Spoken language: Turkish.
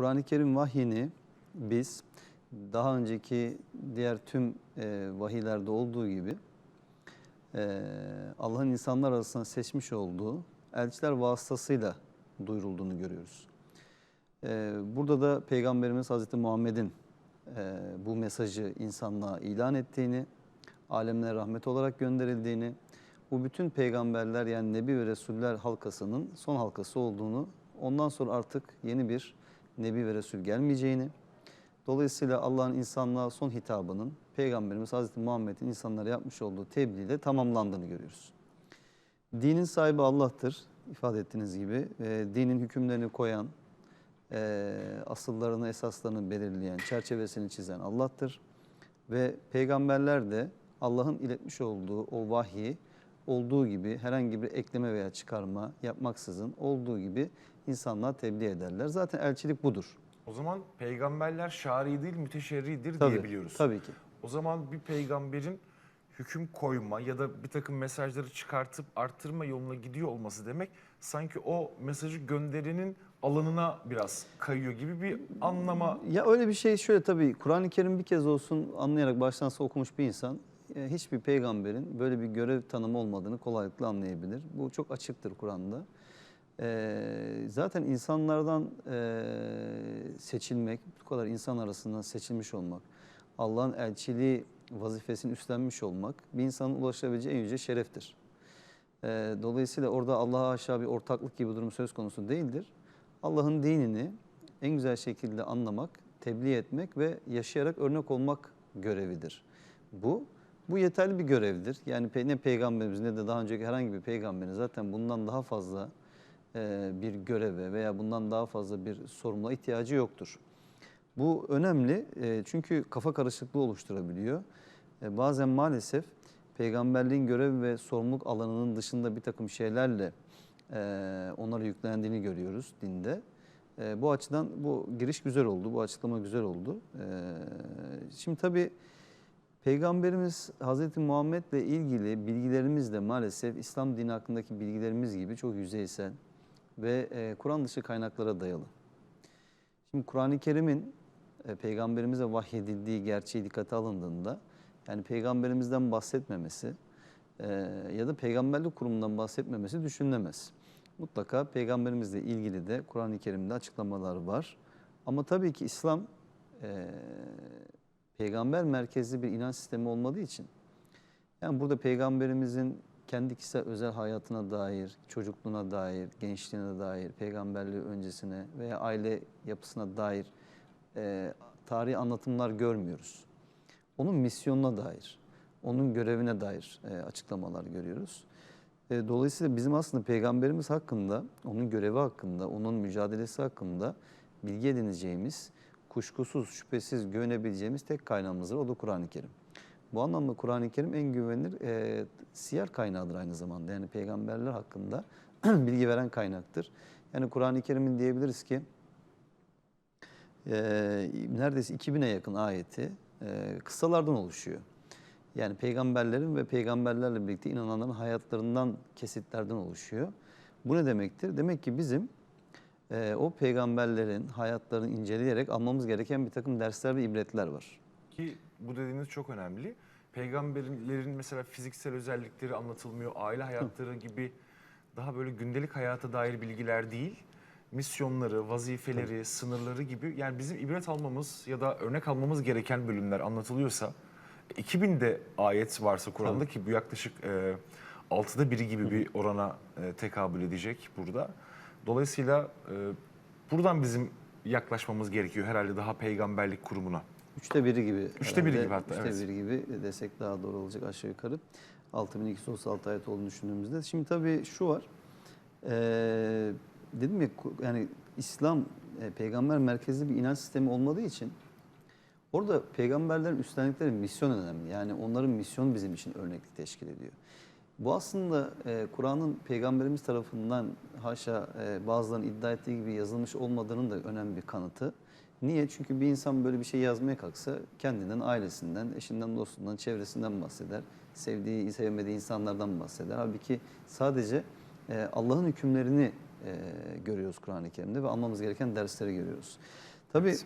Kur'an-ı Kerim vahyini biz daha önceki diğer tüm e, vahiylerde olduğu gibi e, Allah'ın insanlar arasında seçmiş olduğu elçiler vasıtasıyla duyurulduğunu görüyoruz. E, burada da Peygamberimiz Hazreti Muhammed'in e, bu mesajı insanlığa ilan ettiğini, alemlere rahmet olarak gönderildiğini, bu bütün peygamberler yani Nebi ve Resuller halkasının son halkası olduğunu, ondan sonra artık yeni bir Nebi ve Resul gelmeyeceğini, dolayısıyla Allah'ın insanlığa son hitabının Peygamberimiz Hazreti Muhammed'in insanlara yapmış olduğu tebliğ ile tamamlandığını görüyoruz. Dinin sahibi Allah'tır ifade ettiğiniz gibi. E, dinin hükümlerini koyan, e, asıllarını, esaslarını belirleyen, çerçevesini çizen Allah'tır. Ve peygamberler de Allah'ın iletmiş olduğu o vahyi olduğu gibi herhangi bir ekleme veya çıkarma yapmaksızın olduğu gibi insanlığa tebliğ ederler. Zaten elçilik budur. O zaman peygamberler şari değil müteşerridir Tabii, diyebiliyoruz. Tabii ki. O zaman bir peygamberin hüküm koyma ya da bir takım mesajları çıkartıp arttırma yoluna gidiyor olması demek sanki o mesajı gönderenin alanına biraz kayıyor gibi bir anlama Ya öyle bir şey şöyle tabii Kur'an-ı Kerim bir kez olsun anlayarak baştan sona okumuş bir insan hiçbir peygamberin böyle bir görev tanımı olmadığını kolaylıkla anlayabilir. Bu çok açıktır Kur'an'da. E, zaten insanlardan e, seçilmek, bu kadar insan arasından seçilmiş olmak, Allah'ın elçiliği vazifesini üstlenmiş olmak bir insanın ulaşabileceği en yüce şereftir. E, dolayısıyla orada Allah'a aşağı bir ortaklık gibi bir durum söz konusu değildir. Allah'ın dinini en güzel şekilde anlamak, tebliğ etmek ve yaşayarak örnek olmak görevidir. Bu bu yeterli bir görevdir. Yani ne peygamberimiz ne de daha önceki herhangi bir peygamberin zaten bundan daha fazla e, bir göreve veya bundan daha fazla bir sorumluluğa ihtiyacı yoktur. Bu önemli e, çünkü kafa karışıklığı oluşturabiliyor. E, bazen maalesef peygamberliğin görev ve sorumluluk alanının dışında bir takım şeylerle onlara yüklendiğini görüyoruz dinde. Bu açıdan bu giriş güzel oldu, bu açıklama güzel oldu. Şimdi tabii Peygamberimiz Hazreti Muhammed'le ilgili bilgilerimiz de maalesef İslam dini hakkındaki bilgilerimiz gibi çok yüzeysel ve e, Kur'an dışı kaynaklara dayalı. Şimdi Kur'an-ı Kerim'in e, peygamberimize vahyedildiği gerçeği dikkate alındığında yani peygamberimizden bahsetmemesi e, ya da peygamberlik kurumundan bahsetmemesi düşünülemez. Mutlaka peygamberimizle ilgili de Kur'an-ı Kerim'de açıklamalar var. Ama tabii ki İslam e, peygamber merkezli bir inanç sistemi olmadığı için yani burada peygamberimizin kendi kişisel özel hayatına dair, çocukluğuna dair, gençliğine dair, peygamberliği öncesine veya aile yapısına dair e, tarihi anlatımlar görmüyoruz. Onun misyonuna dair, onun görevine dair e, açıklamalar görüyoruz. E, dolayısıyla bizim aslında peygamberimiz hakkında, onun görevi hakkında, onun mücadelesi hakkında bilgi edineceğimiz, kuşkusuz, şüphesiz güvenebileceğimiz tek kaynağımız var. O da Kur'an-ı Kerim. Bu anlamda Kur'an-ı Kerim en güvenilir e, siyer kaynağıdır aynı zamanda. Yani peygamberler hakkında bilgi veren kaynaktır. Yani Kur'an-ı Kerim'in diyebiliriz ki e, neredeyse 2000'e yakın ayeti e, kıssalardan oluşuyor. Yani peygamberlerin ve peygamberlerle birlikte inananların hayatlarından kesitlerden oluşuyor. Bu ne demektir? Demek ki bizim e, o peygamberlerin hayatlarını inceleyerek almamız gereken bir takım dersler ve ibretler var. ki bu dediğiniz çok önemli. Peygamberlerin mesela fiziksel özellikleri anlatılmıyor, aile hayatları gibi daha böyle gündelik hayata dair bilgiler değil, misyonları, vazifeleri, sınırları gibi yani bizim ibret almamız ya da örnek almamız gereken bölümler anlatılıyorsa 2000'de ayet varsa Kur'an'da ki bu yaklaşık e, 6'da biri gibi bir orana e, tekabül edecek burada. Dolayısıyla e, buradan bizim yaklaşmamız gerekiyor herhalde daha peygamberlik kurumuna. Üçte biri gibi. Üçte biri gibi hatta, Üçte evet. biri gibi desek daha doğru olacak aşağı yukarı. 6236 ayet olduğunu düşündüğümüzde. Şimdi tabii şu var. Ee, dedim ya yani İslam e, peygamber merkezli bir inanç sistemi olmadığı için orada peygamberlerin üstlendikleri misyon önemli. Yani onların misyonu bizim için örneklik teşkil ediyor. Bu aslında e, Kur'an'ın peygamberimiz tarafından haşa e, bazılarının iddia ettiği gibi yazılmış olmadığının da önemli bir kanıtı. Niye? Çünkü bir insan böyle bir şey yazmaya kalksa kendinden, ailesinden, eşinden, dostundan, çevresinden bahseder. Sevdiği, sevmediği insanlardan bahseder. Halbuki sadece e, Allah'ın hükümlerini e, görüyoruz Kur'an-ı Kerim'de ve almamız gereken dersleri görüyoruz. Tabii